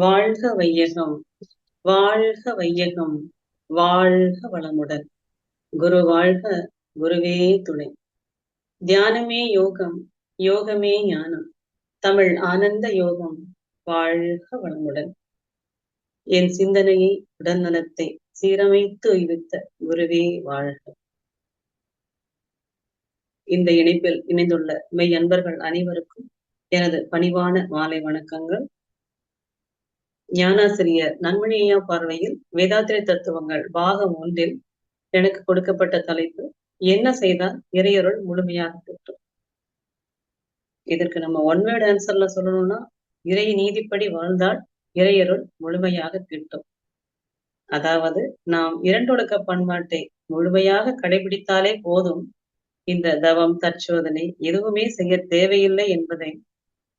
வாழ்க வையகம் வாழ்க வையகம் வாழ்க வளமுடன். குரு வாழ்க குருவே துணை. தியானமே யோகம் யோகமே ஞானம். தமிழ் ஆனந்த யோகம் வாழ்க வளமுடன். என் சிந்தனையை உடல்நலத்தை சீரமைத்து உய்வித்த குருவே வாழ்க. இந்த இணைப்பில் இணைந்துள்ள மெய் அன்பர்கள் அனைவருக்கும் எனது பணிவான மாலை வணக்கங்கள். ஞானாசிரியர் நன்மணியா பார்வையில் வேதாத்திரை தத்துவங்கள் பாகம் ஒன்றில் எனக்கு கொடுக்கப்பட்ட தலைப்பு என்ன செய்தால் இறையருள் முழுமையாக கிட்டும் இதற்கு நம்ம ஒன் வேர்ட் ஆன்சர்ல சொல்லணும்னா இறை நீதிப்படி வாழ்ந்தால் இறையருள் முழுமையாக கிட்டும் அதாவது நாம் இரண்டொடுக்க பண்பாட்டை முழுமையாக கடைபிடித்தாலே போதும் இந்த தவம் தற்சோதனை எதுவுமே செய்ய தேவையில்லை என்பதை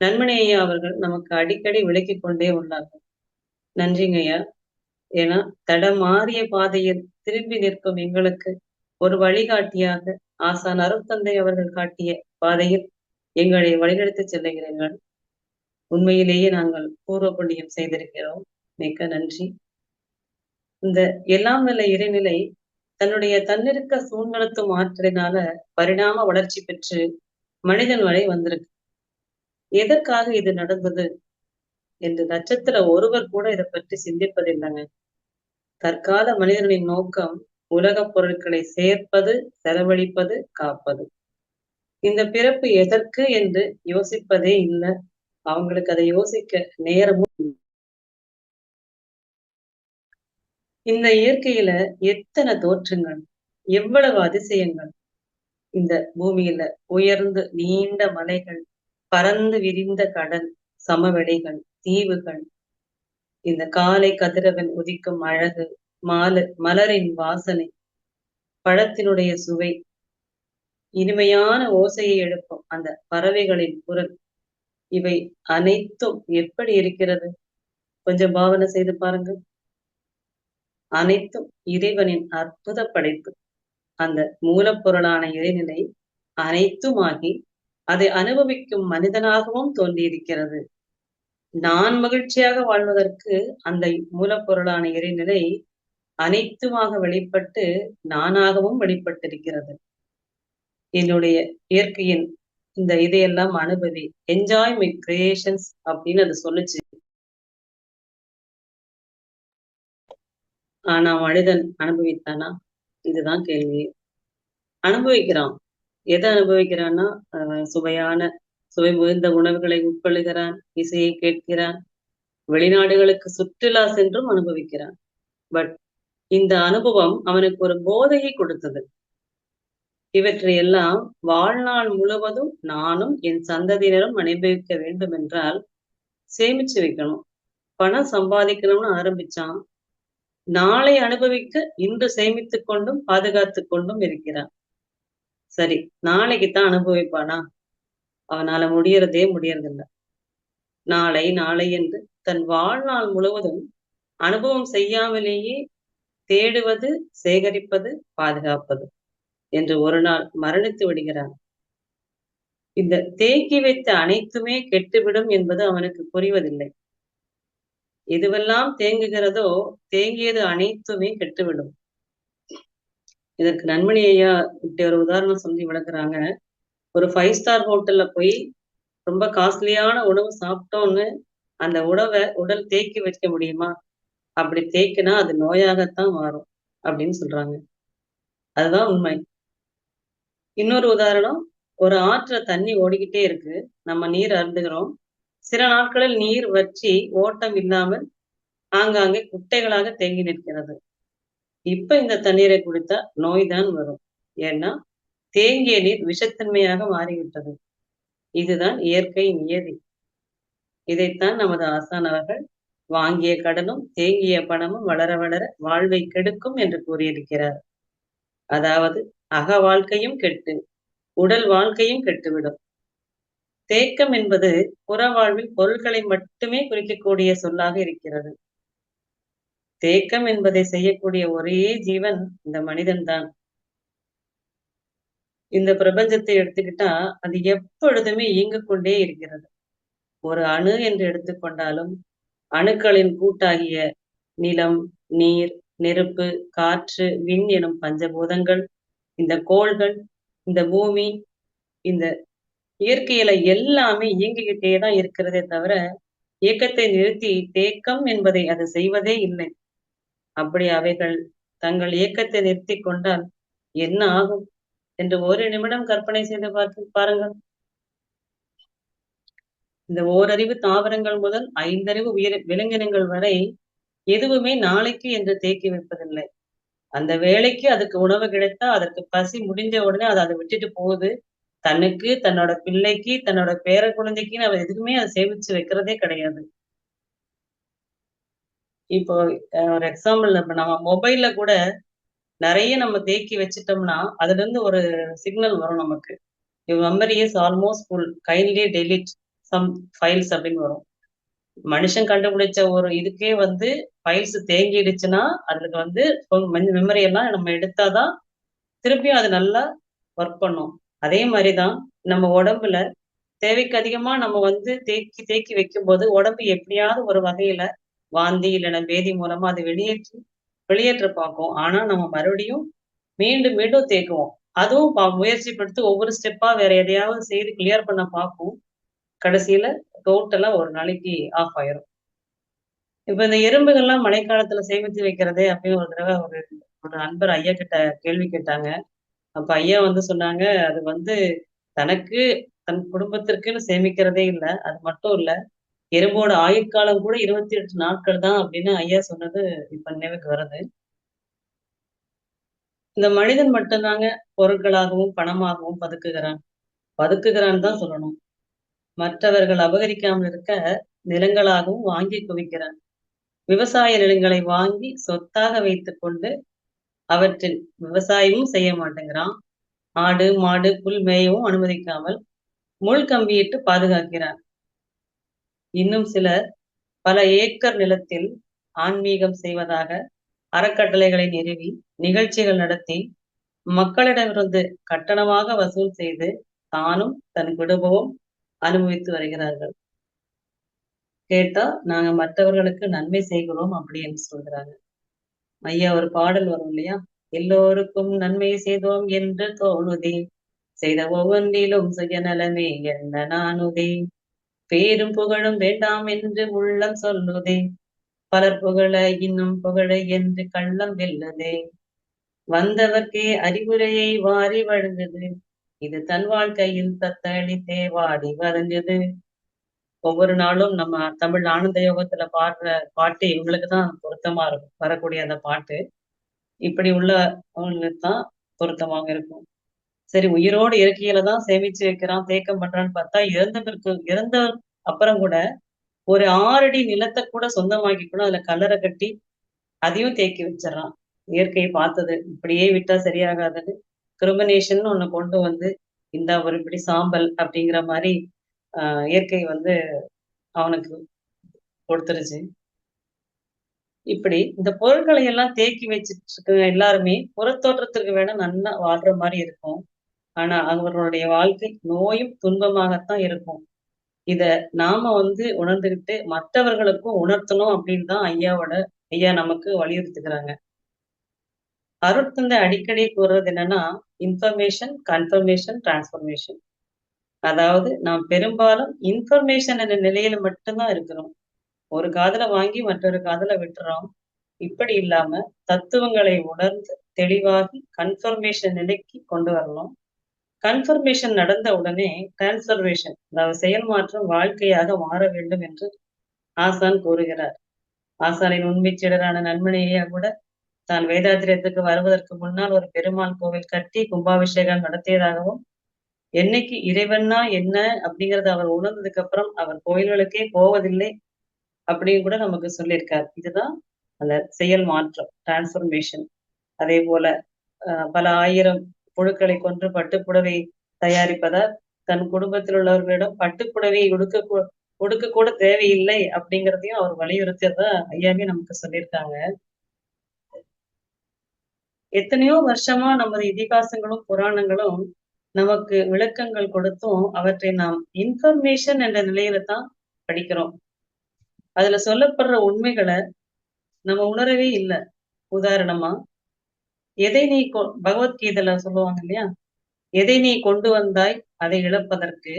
நன்மணி அவர்கள் நமக்கு அடிக்கடி விளக்கிக் கொண்டே உள்ளார்கள். நன்றிங்க ஐயா. ஏன்னா தடமாறிய பாதையில் திரும்பி நிற்கும் எங்களுக்கு ஒரு வழிகாட்டியாக ஆசான் அருத்தந்தை அவர்கள் காட்டிய பாதையில் எங்களை வழிநடத்தி செல்லுகிறீர்கள். உண்மையிலேயே நாங்கள் பூர்வ புண்ணியம் செய்திருக்கிறோம். மிக்க நன்றி. இந்த எல்லாம் நல்ல இறைநிலை தன்னுடைய தன்னிருக்க சூழ்நிலத்தும் ஆற்றலினால பரிணாம வளர்ச்சி பெற்று மனிதன் வரை வந்திருக்கு. எதற்காக இது நடந்தது? என்று நட்சத்திர ஒருவர் கூட இதை பற்றி சிந்திப்பதில்லைங்க. தற்கால மனிதர்களின் நோக்கம் உலகப் பொருட்களை சேர்ப்பது செலவழிப்பது காப்பது. இந்த பிறப்பு எதற்கு என்று யோசிப்பதே இல்லை. அவங்களுக்கு அதை யோசிக்க நேரமும் இந்த இயற்கையில எத்தனை தோற்றங்கள் எவ்வளவு அதிசயங்கள். இந்த பூமியில உயர்ந்து நீண்ட மலைகள் பறந்து விரிந்த கடல் சமவெளிகள் தீவுகள். இந்த காலை கதிரவன் உதிக்கும் அழகு மால மலரின் வாசனை பழத்தினுடைய சுவை இனிமையான ஓசையை எழுப்பும் அந்த பறவைகளின் குரல். இவை அனைத்தும் எப்படி இருக்கிறது? கொஞ்சம் பாவனை செய்து பாருங்க அனைத்தும் இறைவனின் அற்புத படைப்பு. அந்த மூலப்பொருளான இறைநிலை அனைத்துமாகி அதை அனுபவிக்கும் மனிதனாகவும் தோன்றியிருக்கிறது. நான் மகிழ்ச்சியாக வாழ்வதற்கு அந்த மூலப்பொருளான இறைநிலை அனைத்துமாக வெளிப்பட்டு நானாகவும் வெளிப்பட்டிருக்கிறது. என்னுடைய இயற்கையின் இந்த இதையெல்லாம் அனுபவி என்ஜாய் மை கிரியேஷன்ஸ் அப்படின்னு அது சொல்லுச்சு. ஆனா மனிதன் அனுபவித்தானா? இதுதான் கேள்வி. அனுபவிக்கிறான். எதை அனுபவிக்கிறான்னா? சுவையான சுவை மிகுந்த உணவுகளை உட்கொள்ளுகிறான் இசையை கேட்கிறான் வெளிநாடுகளுக்கு சுற்றுலா சென்றும் அனுபவிக்கிறான். பட் இந்த அனுபவம் அவனுக்கு ஒரு போதையை கொடுத்தது. இவற்றையெல்லாம் வாழ்நாள் முழுவதும் நானும் என் சந்ததியினரும் அனுபவிக்க வேண்டும் என்றால் சேமிச்சு வைக்கணும். பணம் சம்பாதிக்கணும்னு ஆரம்பிச்சான். நாளை அனுபவிக்க இன்று சேமித்து கொண்டும் பாதுகாத்து கொண்டும் இருக்கிறான். சரி நாளைக்கு தான் அனுபவிப்பானா? அவனால முடியறதே முடியறதில்லை. நாளை நாளை என்று தன் வாழ்நாள் முழுவதும் அனுபவம் செய்யாமலேயே தேடுவது சேகரிப்பது பாதுகாப்பது என்று ஒரு நாள் மரணித்து விடுகிறான். இந்த தேக்கி வைத்த அனைத்துமே கெட்டுவிடும் என்பது அவனுக்கு புரிவதில்லை. எதுவெல்லாம் தேங்குகிறதோ தேங்கியது அனைத்துமே கெட்டுவிடும். இதற்கு நன்மணி ஐயா இப்படி ஒரு உதாரணம் சொல்லி விளக்குறாங்க. ஒரு ஃபைவ் ஸ்டார் ஹோட்டல்ல போய் ரொம்ப காஸ்ட்லியான உணவு சாப்பிட்டோன்னு அந்த உணவை உடல் தேக்கி வைக்க முடியுமா? அப்படி தேக்கினா அது நோயாகத்தான் மாறும் அப்படின்னு சொல்றாங்க. அதுதான் உண்மை. இன்னொரு உதாரணம் ஒரு ஆற்றுல தண்ணி ஓடிக்கிட்டே இருக்கு. நம்ம நீர் அருந்துகிறோம். சில நாட்களில் நீர் வற்றி ஓட்டம் இல்லாமல் ஆங்காங்கே குட்டைகளாக தேங்கி நிற்கிறது. இப்ப இந்த தண்ணீரை குடித்தா நோய் தான் வரும். ஏன்னா தேங்கிய நீர் விஷத்தன்மையாக மாறிவிட்டது. இதுதான் இயற்கை நியதி. இதைத்தான் நமது ஆசான் அவர்கள் வாங்கிய கடனும் தேங்கிய பணமும் வளர வளர வாழ்வை கெடுக்கும் என்று கூறியிருக்கிறார். அதாவது அக வாழ்க்கையும் கெட்டு உடல் வாழ்க்கையும் கெட்டுவிடும். தேக்கம் என்பது புற வாழ்வில் பொருட்களை மட்டுமே குறிக்கக்கூடிய சொல்லாக இருக்கிறது. தேக்கம் என்பதை செய்யக்கூடிய ஒரே ஜீவன் இந்த மனிதன்தான். இந்த பிரபஞ்சத்தை எடுத்துக்கிட்டா அது எப்பொழுதுமே இயங்கிக் கொண்டே இருக்கிறது. ஒரு அணு என்று எடுத்துக்கொண்டாலும் அணுக்களின் கூட்டாகிய நிலம் நீர் நெருப்பு காற்று விண் எனும் பஞ்சபூதங்கள் இந்த கோள்கள் இந்த பூமி இந்த இயற்கையில எல்லாமே இயங்கிக்கிட்டே தான் இருக்கிறதே தவிர இயக்கத்தை நிறுத்தி தேக்கம் என்பதை அது செய்வதே இல்லை. அப்படி அவைகள் தங்கள் இயக்கத்தை நிறுத்தி கொண்டால் என்ன ஆகும்? என்று ஒரு நிமிடம் கற்பனை செய்து பார்த்து பாருங்கள். இந்த ஓரறிவு தாவரங்கள் முதல் ஐந்தறிவு உயிர் விலங்கினங்கள் வரை எதுவுமே நாளைக்கு என்று தேக்கி வைப்பதில்லை. அந்த வேலைக்கு அதுக்கு உணவு கிடைத்தா அதற்கு பசி முடிஞ்ச உடனே அதை அதை விட்டுட்டு போகுது. தனக்கு தன்னோட பிள்ளைக்கு தன்னோட பேர குழந்தைக்குன்னு அவர் எதுக்குமே அதை சேமிச்சு வைக்கிறதே கிடையாது. இப்போ ஒரு எக்ஸாம்பிள் இப்ப நம்ம மொபைல்ல கூட நிறைய நம்ம தேக்கி வச்சுட்டோம்னா அதுல இருந்து ஒரு சிக்னல் வரும் நமக்கு. Memory is almost full kindly delete some files அப்படின்னு வரும். மனுஷன் கண்டுபிடிச்ச ஒரு இதுக்கே வந்து ஃபைல்ஸ் தேங்கிடுச்சுன்னா அதுக்கு வந்து மெமரி எல்லாம் நம்ம எடுத்தாதான் திருப்பியும் அது நல்லா ஒர்க் பண்ணும். அதே மாதிரிதான் நம்ம உடம்புல தேவைக்கு அதிகமா நம்ம வந்து தேக்கி தேக்கி வைக்கும் போது உடம்பு எப்படியாவது ஒரு வகையில வாந்தி இல்லைன்னா வேதி மூலமா அது வெளியேற்றி வெளியேற்ற பார்க்கும். ஆனா நம்ம மறுபடியும் மீண்டும் மீண்டும் தேக்குவோம். அதுவும் முயற்சி படுத்து ஒவ்வொரு ஸ்டெப்பா வேற எதையாவது செய்து கிளியர் பண்ண பார்க்கும் கடைசியில டோட்டலா ஒரு நாளைக்கு ஆஃப் ஆயிரும். இப்ப இந்த எறும்புகள்லாம் மழைக்காலத்துல சேமித்து வைக்கிறதே அப்படின்னு ஒரு தடவை ஒரு ஒரு நண்பர் ஐயா கிட்ட கேள்வி கேட்டாங்க. அப்ப ஐயா வந்து சொன்னாங்க அது வந்து தனக்கு தன் குடும்பத்திற்குன்னு சேமிக்கிறதே இல்லை. அது மட்டும் இல்ல எறும்போட ஆயுட்காலம் கூட இருபத்தி எட்டு நாட்கள் தான் அப்படின்னு ஐயா சொன்னது இப்ப நினைவுக்கு வருது. இந்த மனிதன் மட்டும்தாங்க பொருட்களாகவும் பணமாகவும் பதுக்குகிறான். பதுக்குகிறான் தான் சொல்லணும். மற்றவர்கள் அபகரிக்காமல் இருக்க நிலங்களாகவும் வாங்கி குவிக்கிறான். விவசாய நிலங்களை வாங்கி சொத்தாக வைத்துக் கொண்டு அவற்றில் விவசாயமும் செய்ய மாட்டேங்கிறான். ஆடு மாடு புல் மேயவும் அனுமதிக்காமல் முள் கம்பியிட்டு பாதுகாக்கிறான். இன்னும் சிலர் பல ஏக்கர் நிலத்தில் ஆன்மீகம் செய்வதாக அறக்கட்டளைகளை நிறுவி நிகழ்ச்சிகள் நடத்தி மக்களிடமிருந்து கட்டணமாக வசூல் செய்து தானும் தன் குடும்பமும் அனுபவித்து வருகிறார்கள். கேட்டா நாங்க மற்றவர்களுக்கு நன்மை செய்கிறோம் அப்படின்னு சொல்றாங்க ஐயா ஒரு பாடல் வரும் இல்லையா? எல்லோருக்கும் நன்மை செய்தோம் என்று தோணுதே செய்த ஒவ்வொன்றிலும் சுயநலமே என்ன நானுதே பேரும் புகழும் வேண்டாம் என்று உள்ளம் சொல்லுதே. பலர் புகழ இன்னும் புகழ என்று கள்ளம் வெல்லதே. வந்தவர்க்கே அறிவுரையை வாரி வழங்குது. இது தன் வாழ்க்கையில் தத்தளித்தே வாடி வரைஞ்சது ஒவ்வொரு நாளும் நம்ம தமிழ் ஆனந்த யோகத்துல பாடுற பாட்டு இவங்களுக்கு தான் பொருத்தமா இருக்கும். வரக்கூடிய அந்த பாட்டு. இப்படி உள்ள அவங்களுக்கு தான் பொருத்தமாக இருக்கும். சரி உயிரோடு இயற்கையில தான் சேமிச்சு வைக்கிறான் தேக்கம் பண்றான்னு பார்த்தா இறந்தவருக்கு இறந்த அப்புறம் கூட ஒரு ஆறடி நிலத்தை கூட சொந்தமாக்கிக்கணும் அதுல கலரை கட்டி அதையும் தேக்கி வச்சிடறான். இயற்கையை பார்த்தது. இப்படியே விட்டா சரியாகாதுன்னு கிரிமினேஷன் ஒண்ணு கொண்டு வந்து இந்த ஒரு இப்படி சாம்பல் அப்படிங்கிற மாதிரி ஆஹ் இயற்கை வந்து அவனுக்கு கொடுத்துருச்சு. இப்படி இந்த பொருட்களை எல்லாம் தேக்கி வச்சுட்டு இருக்க எல்லாருமே புறத்தோற்றத்துக்கு வேணா நல்லா வாழ்ற மாதிரி இருக்கும். ஆனா அவர்களுடைய வாழ்க்கை நோயும் துன்பமாகத்தான் இருக்கும். இத நாம வந்து உணர்ந்துகிட்டு மற்றவர்களுக்கும் உணர்த்தணும் அப்படின்னு தான் ஐயாவோட ஐயா நமக்கு வலியுறுத்துக்கிறாங்க அருட்தந்தை அடிக்கடி கூறுறது என்னன்னா இன்ஃபர்மேஷன் கன்ஃபர்மேஷன் டிரான்ஸ்பர்மேஷன் அதாவது நாம் பெரும்பாலும் இன்ஃபர்மேஷன் என்ற நிலையில மட்டும்தான் இருக்கிறோம். ஒரு காதல வாங்கி மற்றொரு காதல விட்டுறோம். இப்படி இல்லாம தத்துவங்களை உணர்ந்து தெளிவாகி கன்ஃபர்மேஷன் நிலைக்கு கொண்டு வரலாம் கன்ஃபர்மேஷன் நடந்த உடனே டிரான்ஸ்பர்மேஷன் அதாவது செயல் மாற்றம் வாழ்க்கையாக மாற வேண்டும் என்று ஆசான் கூறுகிறார். ஆசானின் உண்மை சீடரான நன்மணியா கூட தான் வேதாத்திரியத்துக்கு வருவதற்கு முன்னால் ஒரு பெருமாள் கோவில் கட்டி கும்பாபிஷேகம் நடத்தியதாகவும் என்னைக்கு இறைவன்னா என்ன அப்படிங்கறத அவர் உணர்ந்ததுக்கு அப்புறம் அவர் கோயில்களுக்கே போவதில்லை அப்படின்னு கூட நமக்கு சொல்லியிருக்கார். இதுதான் அந்த செயல் மாற்றம் டிரான்ஸ்பர்மேஷன் அதே போல பல ஆயிரம் புழுக்களை கொன்று பட்டுப்புடவை தயாரிப்பதால் தன் குடும்பத்தில் உள்ளவர்களிடம் பட்டுப்புடவை உடுக்க உடுக்க கூட தேவையில்லை அப்படிங்கிறதையும் அவர் வலியுறுத்தியதா ஐயாவே நமக்கு சொல்லியிருக்காங்க. எத்தனையோ வருஷமா நமது இதிகாசங்களும் புராணங்களும் நமக்கு விளக்கங்கள் கொடுத்தும் அவற்றை நாம் இன்ஃபர்மேஷன் என்ற நிலையில தான் படிக்கிறோம். அதுல சொல்லப்படுற உண்மைகளை நம்ம உணரவே இல்லை. உதாரணமா எதை நீ பகவத்கீதையில சொல்லுவாங்க இல்லையா? எதை நீ கொண்டு வந்தாய் அதை இழப்பதற்கு?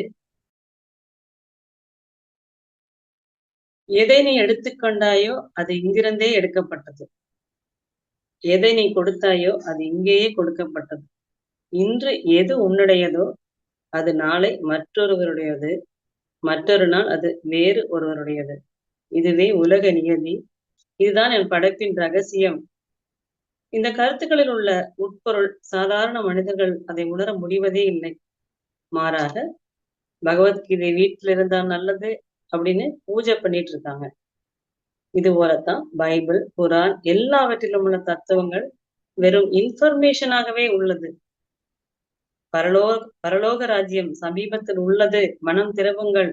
எதை நீ எடுத்துக்கொண்டாயோ அது இங்கிருந்தே எடுக்கப்பட்டது. எதை நீ கொடுத்தாயோ அது இங்கேயே கொடுக்கப்பட்டது. இன்று எது உன்னுடையதோ அது நாளை மற்றொருவருடையது. மற்றொரு நாள் அது வேறு ஒருவருடையது. இதுவே உலக நியதி. இதுதான் என் படைப்பின் ரகசியம். இந்த கருத்துக்களில் உள்ள உட்பொருள் சாதாரண மனிதர்கள் அதை உணர முடிவதே இல்லை. மாறாக பகவத்கீதை வீட்டில் இருந்தா நல்லது அப்படின்னு பூஜை பண்ணிட்டு இருக்காங்க. இது போலத்தான் பைபிள் குரான் எல்லாவற்றிலும் உள்ள தத்துவங்கள் வெறும் இன்ஃபர்மேஷனாகவே உள்ளது. பரலோக பரலோக ராஜ்யம் சமீபத்தில் உள்ளது. மனம் திரவுங்கள்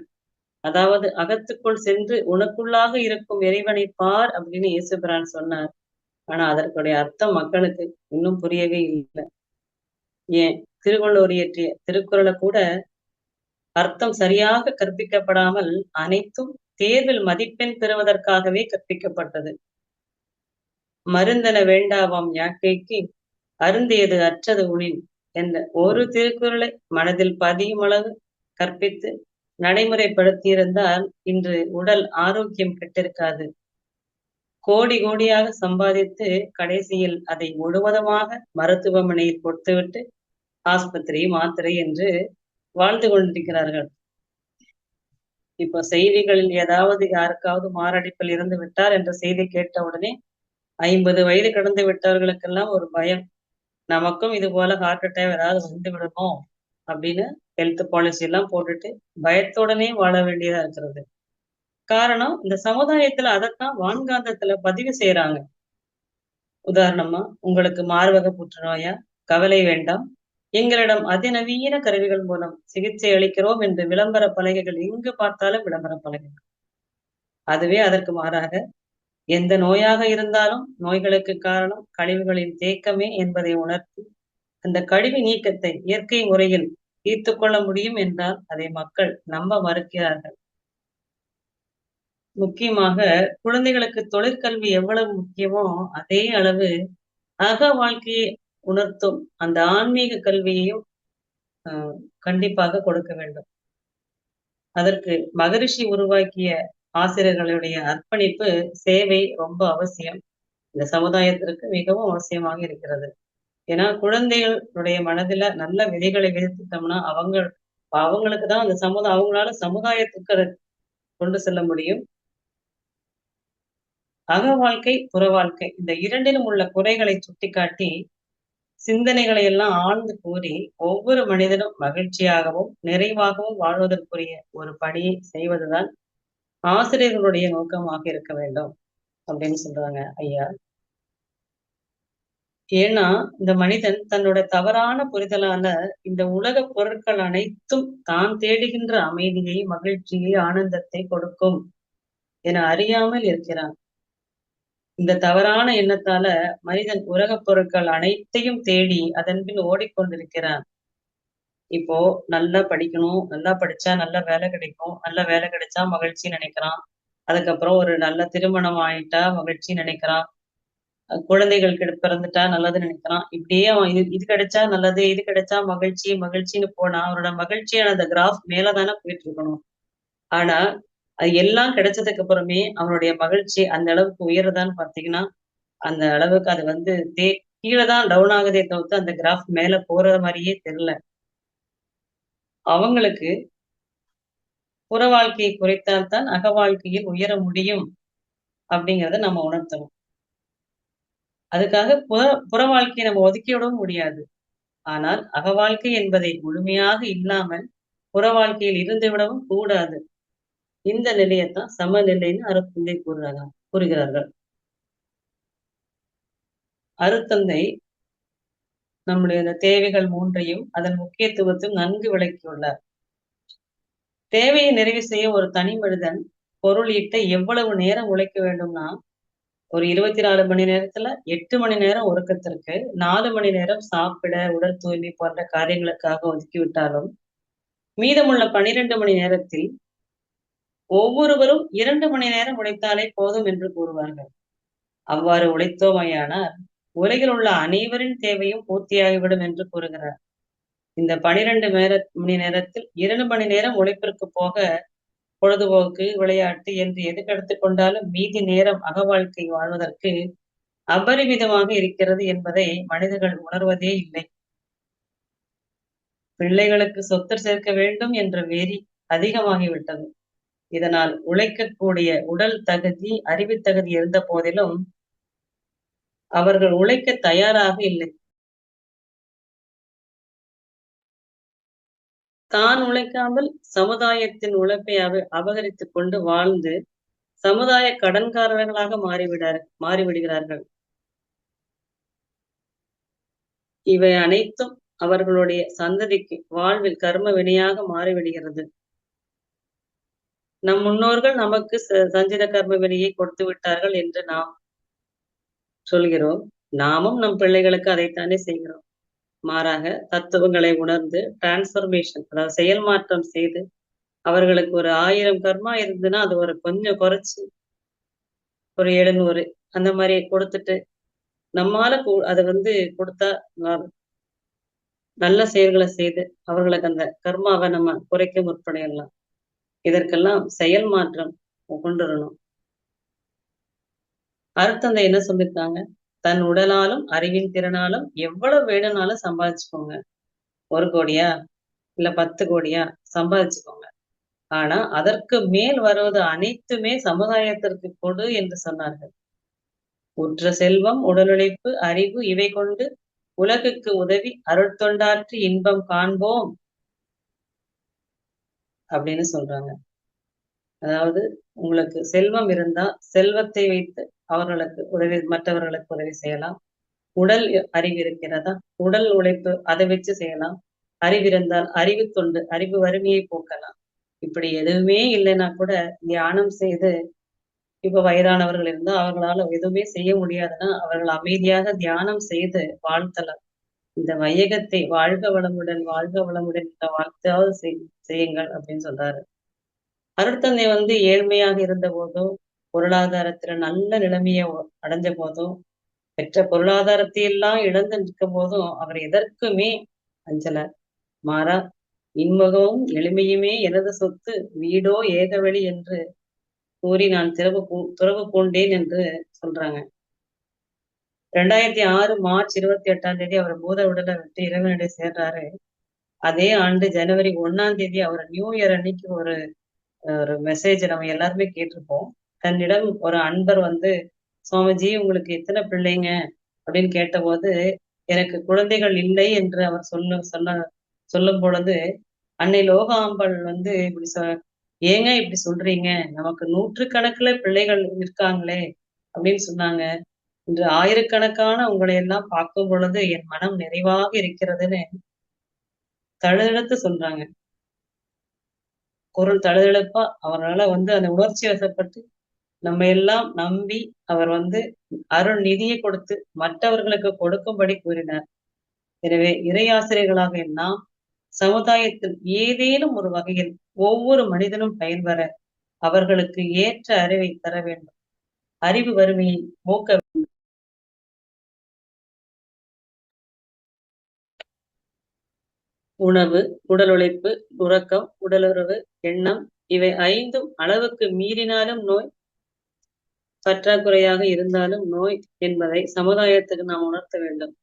அதாவது அகத்துக்குள் சென்று உனக்குள்ளாக இருக்கும் இறைவனை பார் அப்படின்னு இயேசுபிரான் சொன்னார். ஆனா அதற்குடைய அர்த்தம் மக்களுக்கு இன்னும் புரியவே இல்லை. ஏன்? திருவள்ளுவர் இயற்றிய திருக்குறளை கூட அர்த்தம் சரியாக கற்பிக்கப்படாமல் அனைத்தும் தேர்வில் மதிப்பெண் பெறுவதற்காகவே கற்பிக்கப்பட்டது. மருந்தன வேண்டாவாம் யாக்கைக்கு அருந்தியது அற்றது உணின் என்ற ஒரு திருக்குறளை மனதில் பதியும் அளவு கற்பித்து நடைமுறைப்படுத்தியிருந்தால் இன்று உடல் ஆரோக்கியம் கெட்டிருக்காது. கோடி கோடியாக சம்பாதித்து கடைசியில் அதை முழுவதுமாக மருத்துவமனையில் கொடுத்துவிட்டு ஆஸ்பத்திரி மாத்திரை என்று வாழ்ந்து கொண்டிருக்கிறார்கள். இப்போ செய்திகளில் ஏதாவது யாருக்காவது மாரடைப்பில் இருந்து விட்டார் என்ற செய்தி கேட்ட உடனே ஐம்பது வயது கடந்து விட்டவர்களுக்கெல்லாம் ஒரு பயம். நமக்கும் இது போல ஹார்ட் அட்டாக் ஏதாவது வந்து விடுமோ? அப்படின்னு ஹெல்த் பாலிசி எல்லாம் போட்டுட்டு பயத்துடனே வாழ வேண்டியதா இருக்கிறது. காரணம் இந்த சமுதாயத்துல அதைத்தான் வான்காந்தத்துல பதிவு செய்யறாங்க உதாரணமா உங்களுக்கு மார்பக புற்றுநோயா கவலை வேண்டாம். எங்களிடம் அதிநவீன கருவிகள் மூலம் சிகிச்சை அளிக்கிறோம் என்று விளம்பர பலகைகள் எங்கு பார்த்தாலும் விளம்பர பலகைகள். அதுவே அதற்கு மாறாக எந்த நோயாக இருந்தாலும் நோய்களுக்கு காரணம் கழிவுகளின் தேக்கமே என்பதை உணர்த்தி அந்த கழிவு நீக்கத்தை இயற்கை முறையில் தீர்த்து கொள்ள முடியும் என்றால் அதை மக்கள் நம்ப மறுக்கிறார்கள். முக்கியமாக குழந்தைகளுக்கு தொழிற்கல்வி எவ்வளவு முக்கியமோ அதே அளவு அக வாழ்க்கையை உணர்த்தும் அந்த ஆன்மீக கல்வியையும் கண்டிப்பாக கொடுக்க வேண்டும். அதற்கு மகரிஷி உருவாக்கிய ஆசிரியர்களுடைய அர்ப்பணிப்பு சேவை ரொம்ப அவசியம். இந்த சமுதாயத்திற்கு மிகவும் அவசியமாக இருக்கிறது. ஏன்னா குழந்தைகளுடைய மனதில நல்ல விதைகளை விதித்துட்டோம்னா அவங்க அவங்களுக்கு தான் அந்த சமுதாயம் அவங்களால சமுதாயத்துக்கு கொண்டு செல்ல முடியும். அக வாழ்க்கை புற வாழ்க்கை இந்த இரண்டிலும் உள்ள குறைகளை சுட்டிக்காட்டி சிந்தனைகளை எல்லாம் ஆழ்ந்து கூறி ஒவ்வொரு மனிதனும் மகிழ்ச்சியாகவும் நிறைவாகவும் வாழ்வதற்குரிய ஒரு பணியை செய்வதுதான் ஆசிரியர்களுடைய நோக்கமாக இருக்க வேண்டும் அப்படின்னு சொல்றாங்க ஐயா. ஏன்னா இந்த மனிதன் தன்னோட தவறான புரிதலால இந்த உலக பொருட்கள் அனைத்தும் தான் தேடுகின்ற அமைதியை மகிழ்ச்சியை ஆனந்தத்தை கொடுக்கும் என அறியாமல் இருக்கிறான். இந்த தவறான எண்ணத்தால மனிதன் உலகப் பொருட்கள் அனைத்தையும் தேடி அதன் பின் ஓடிக்கொண்டிருக்கிறான். இப்போ நல்லா படிக்கணும் நல்லா படிச்சா நல்ல வேலை கிடைக்கும் நல்ல வேலை கிடைச்சா மகிழ்ச்சி நினைக்கிறான். அதுக்கப்புறம் ஒரு நல்ல திருமணம் ஆயிட்டா மகிழ்ச்சி நினைக்கிறான். குழந்தைகள் கிட்ட பிறந்துட்டா நல்லது நினைக்கிறான். இப்படியே அவன் இது இது கிடைச்சா நல்லது இது கிடைச்சா மகிழ்ச்சி மகிழ்ச்சின்னு போனா அவனோட மகிழ்ச்சியான அந்த கிராஃப் மேலதானே போயிட்டு இருக்கணும். ஆனா அது எல்லாம் கிடைச்சதுக்கு அப்புறமே அவனுடைய மகிழ்ச்சி அந்த அளவுக்கு உயருதான்னு பார்த்தீங்கன்னா அந்த அளவுக்கு அது வந்து தே கீழே தான் டவுன் ஆகுதே தவிர்த்து அந்த கிராஃப் மேல போற மாதிரியே தெரியல. அவங்களுக்கு புற வாழ்க்கையை குறைத்தால்தான் அக வாழ்க்கையில் உயர முடியும் அப்படிங்கிறத நம்ம உணர்த்தணும். அதுக்காக புற புற வாழ்க்கையை நம்ம ஒதுக்கி விடவும் முடியாது. ஆனால் அக வாழ்க்கை என்பதை முழுமையாக இல்லாமல் புற வாழ்க்கையில் இருந்து விடவும் கூடாது. இந்த நிலையத்தான் சமநிலைன்னு அருத்தந்தை கூறுறாங்க கூறுகிறார்கள். அருத்தந்தை நம்முடைய இந்த தேவைகள் மூன்றையும் அதன் முக்கியத்துவத்தையும் நன்கு விளக்கியுள்ளார். தேவையை நிறைவு செய்ய ஒரு தனி மனிதன் பொருள் ஈட்ட எவ்வளவு நேரம் உழைக்க வேண்டும்னா ஒரு இருபத்தி நாலு மணி நேரத்துல எட்டு மணி நேரம் உறக்கத்திற்கு நாலு மணி நேரம் சாப்பிட உடல் தூய்மை போன்ற காரியங்களுக்காக ஒதுக்கி விட்டாலும் மீதமுள்ள பனிரெண்டு மணி நேரத்தில் ஒவ்வொருவரும் இரண்டு மணி நேரம் உழைத்தாலே போதும் என்று கூறுவார்கள். அவ்வாறு உழைத்தோமையானால் உலகில் உள்ள அனைவரின் தேவையும் பூர்த்தியாகிவிடும் என்று கூறுகிறார். இந்த பனிரெண்டு நேர மணி நேரத்தில் இரண்டு மணி நேரம் உழைப்பிற்கு போக பொழுதுபோக்கு விளையாட்டு என்று எதுக்கு எடுத்துக்கொண்டாலும் மீதி நேரம் அக வாழ்க்கை வாழ்வதற்கு அபரிமிதமாக இருக்கிறது என்பதை மனிதர்கள் உணர்வதே இல்லை. பிள்ளைகளுக்கு சொத்து சேர்க்க வேண்டும் என்ற வெறி அதிகமாகிவிட்டது. இதனால் உழைக்கக்கூடிய உடல் தகுதி அறிவு தகுதி இருந்த போதிலும் அவர்கள் உழைக்க தயாராக இல்லை. தான் உழைக்காமல் சமுதாயத்தின் உழைப்பை அவ அபகரித்துக் கொண்டு வாழ்ந்து சமுதாய கடன்காரர்களாக மாறிவிடார் மாறிவிடுகிறார்கள். இவை அனைத்தும் அவர்களுடைய சந்ததிக்கு வாழ்வில் கர்ம வினையாக மாறிவிடுகிறது. நம் முன்னோர்கள் நமக்கு சஞ்சித கர்ம வினையை கொடுத்து விட்டார்கள் என்று நாம் சொல்கிறோம். நாமும் நம் பிள்ளைகளுக்கு அதைத்தானே செய்கிறோம். மாறாக தத்துவங்களை உணர்ந்து டிரான்ஸ்பர்மேஷன் அதாவது செயல் மாற்றம் செய்து அவர்களுக்கு ஒரு ஆயிரம் கர்மா இருந்ததுன்னா அது ஒரு கொஞ்சம் குறைச்சி ஒரு எழுநூறு அந்த மாதிரி கொடுத்துட்டு நம்மால அதை வந்து கொடுத்தா நல்ல செயல்களை செய்து அவர்களுக்கு அந்த கர்மாவை நம்ம குறைக்க முற்படையலாம் இதற்கெல்லாம் செயல் மாற்றம் கொண்டு வரணும் அருத்தந்தை என்ன சொல்லியிருக்காங்க தன் உடலாலும் அறிவின் திறனாலும் எவ்வளவு வேணும்னாலும் சம்பாதிச்சுக்கோங்க. ஒரு கோடியா? இல்ல பத்து கோடியா? சம்பாதிச்சுக்கோங்க. ஆனா அதற்கு மேல் வருவது அனைத்துமே சமுதாயத்திற்கு கொடு என்று சொன்னார்கள். உற்ற செல்வம் உடலுழைப்பு அறிவு இவை கொண்டு உலகுக்கு உதவி அருள் தொண்டாற்றி இன்பம் காண்போம். அப்படின்னு சொல்றாங்க. அதாவது உங்களுக்கு செல்வம் இருந்தா செல்வத்தை வைத்து அவர்களுக்கு உதவி மற்றவர்களுக்கு உதவி செய்யலாம். உடல் அறிவு இருக்கிறதா? உடல் உழைப்பு அதை வச்சு செய்யலாம். அறிவிருந்தால் அறிவு தொண்டு அறிவு வறுமையை போக்கலாம். இப்படி எதுவுமே இல்லைன்னா கூட தியானம் செய்து இப்ப வயதானவர்கள் இருந்தா அவர்களால எதுவுமே செய்ய முடியாதுன்னா அவர்கள் அமைதியாக தியானம் செய்து வாழ்த்தலாம். இந்த வையகத்தை வாழ்க வளமுடன் வாழ்க வளமுடன் இந்த வாழ்த்தாவது செய்யுங்கள் அப்படின்னு சொல்றாரு. அருட்தந்தை வந்து ஏழ்மையாக இருந்த போதும் பொருளாதாரத்துல நல்ல நிலைமைய அடைஞ்ச போதும் பெற்ற பொருளாதாரத்தை எல்லாம் இழந்து நிற்கும் போதும் அவர் எதற்குமே அஞ்சல. மாறா இன்முகமும் எளிமையுமே எனது சொத்து வீடோ ஏகவெளி என்று கூறி நான் திறவு துறவு பூண்டேன் என்று சொல்றாங்க. ரெண்டாயிரத்தி ஆறு மார்ச் இருபத்தி எட்டாம் தேதி அவர் பூத உடலை விட்டு இறைவனிடையே சேர்றாரு. அதே ஆண்டு ஜனவரி ஒன்னாம் தேதி அவர் நியூ இயர் அன்னைக்கு ஒரு ஒரு மெசேஜ் நம்ம எல்லாருமே கேட்டிருப்போம். தன்னிடம் ஒரு அன்பர் வந்து சுவாமிஜி உங்களுக்கு எத்தனை பிள்ளைங்க அப்படின்னு கேட்டபோது எனக்கு குழந்தைகள் இல்லை என்று அவர் சொல்ல சொல்ல சொல்லும் பொழுது அன்னை லோகாம்பல் வந்து இப்படி சொ ஏங்க இப்படி சொல்றீங்க? நமக்கு நூற்று கணக்குல பிள்ளைகள் இருக்காங்களே அப்படின்னு சொன்னாங்க. இன்று ஆயிரக்கணக்கான உங்களை எல்லாம் பார்க்கும் பொழுது என் மனம் நிறைவாக இருக்கிறதுன்னு தழுதழுத்து சொல்றாங்க. குரல் தழுதழுப்பா அவரால் வந்து அந்த உணர்ச்சி வசப்பட்டு நம்ம எல்லாம் நம்பி அவர் வந்து அருள் நிதியை கொடுத்து மற்றவர்களுக்கு கொடுக்கும்படி கூறினார். எனவே இறையாசிரியர்களாக நாம் சமுதாயத்தில் ஏதேனும் ஒரு வகையில் ஒவ்வொரு மனிதனும் பயன்பெற அவர்களுக்கு ஏற்ற அறிவை தர வேண்டும். அறிவு வறுமையை போக்க வேண்டும் உணவு உடல் உழைப்பு உறக்கம் உடலுறவு எண்ணம் இவை ஐந்தும் அளவுக்கு மீறினாலும் நோய் பற்றாக்குறையாக இருந்தாலும் நோய் என்பதை சமுதாயத்துக்கு நாம் உணர்த்த வேண்டும்.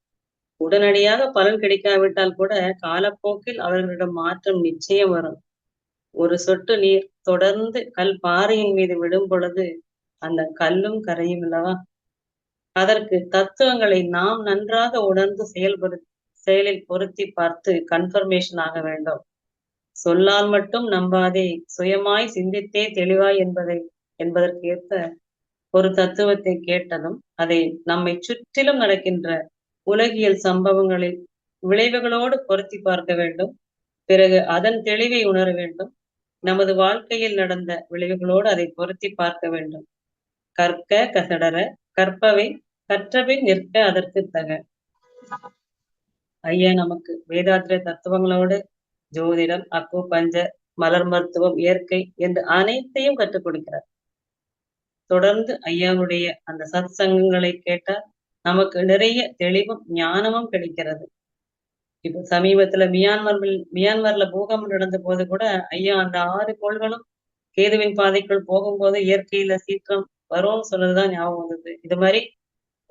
உடனடியாக பலன் கிடைக்காவிட்டால் கூட காலப்போக்கில் அவர்களிடம் மாற்றம் நிச்சயம் வரும். ஒரு சொட்டு நீர் தொடர்ந்து கல் பாறையின் மீது விடும் பொழுது அந்த கல்லும் கரையும் அல்லவா? அதற்கு தத்துவங்களை நாம் நன்றாக உணர்ந்து செயல்படு செயலில் பொருத்தி பார்த்து கன்ஃபர்மேஷன் ஆக வேண்டும். சொல்லால் மட்டும் நம்பாதே சுயமாய் சிந்தித்தே தெளிவாய் என்பதை என்பதற்கு ஏற்ப ஒரு தத்துவத்தை கேட்டதும் அதை நம்மை சுற்றிலும் நடக்கின்ற உலகியல் சம்பவங்களில் விளைவுகளோடு பொருத்தி பார்க்க வேண்டும். பிறகு அதன் தெளிவை உணர வேண்டும். நமது வாழ்க்கையில் நடந்த விளைவுகளோடு அதை பொருத்தி பார்க்க வேண்டும். கற்க கசடர கற்பவை கற்றவை நிற்க அதற்கு தக. ஐயா நமக்கு வேதாத்திர தத்துவங்களோடு ஜோதிடம் அக்கு பஞ்ச மலர் மருத்துவம் இயற்கை என்று அனைத்தையும் கற்றுக் கொடுக்கிறார். தொடர்ந்து ஐயாவுடைய அந்த சத் சங்கங்களை கேட்டால் நமக்கு நிறைய தெளிவும் ஞானமும் கிடைக்கிறது. இப்ப சமீபத்துல மியான்மர் மியான்மர்ல பூகம்பம் நடந்த போது கூட ஐயா அந்த ஆறு கோள்களும் கேதுவின் பாதைக்குள் போகும்போது இயற்கையில சீற்றம் வரும்னு சொன்னதுதான் ஞாபகம் வந்தது. இது மாதிரி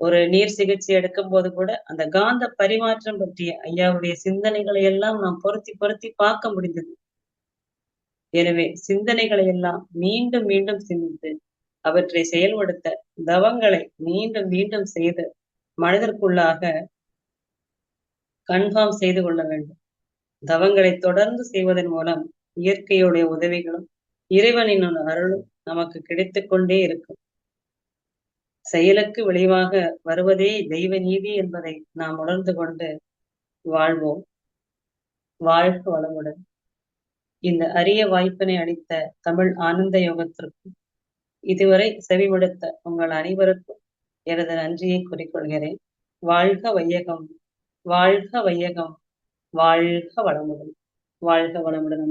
ஒரு நீர் சிகிச்சை எடுக்கும் போது கூட அந்த காந்த பரிமாற்றம் பற்றிய ஐயாவுடைய சிந்தனைகளை எல்லாம் நாம் பொருத்தி பொருத்தி பார்க்க முடிந்தது. எனவே சிந்தனைகளை எல்லாம் மீண்டும் மீண்டும் சிந்தித்து அவற்றை செயல்படுத்த தவங்களை மீண்டும் மீண்டும் செய்து மனதிற்குள்ளாக கன்ஃபார்ம் செய்து கொள்ள வேண்டும். தவங்களை தொடர்ந்து செய்வதன் மூலம் இயற்கையுடைய உதவிகளும் இறைவனின் அருளும் நமக்கு கிடைத்துக் கொண்டே இருக்கும். செயலுக்கு விளைவாக வருவதே தெய்வ நீதி என்பதை நாம் உணர்ந்து கொண்டு வாழ்வோம். வாழ்க வளமுடன். இந்த அரிய வாய்ப்பினை அளித்த தமிழ் ஆனந்த யோகத்திற்கும் இதுவரை செவிமடுத்த உங்கள் அனைவருக்கும் எனது நன்றியை கூறிக்கொள்கிறேன். வாழ்க வையகம் வாழ்க வையகம் வாழ்க வளமுடன். வாழ்க வளமுடன்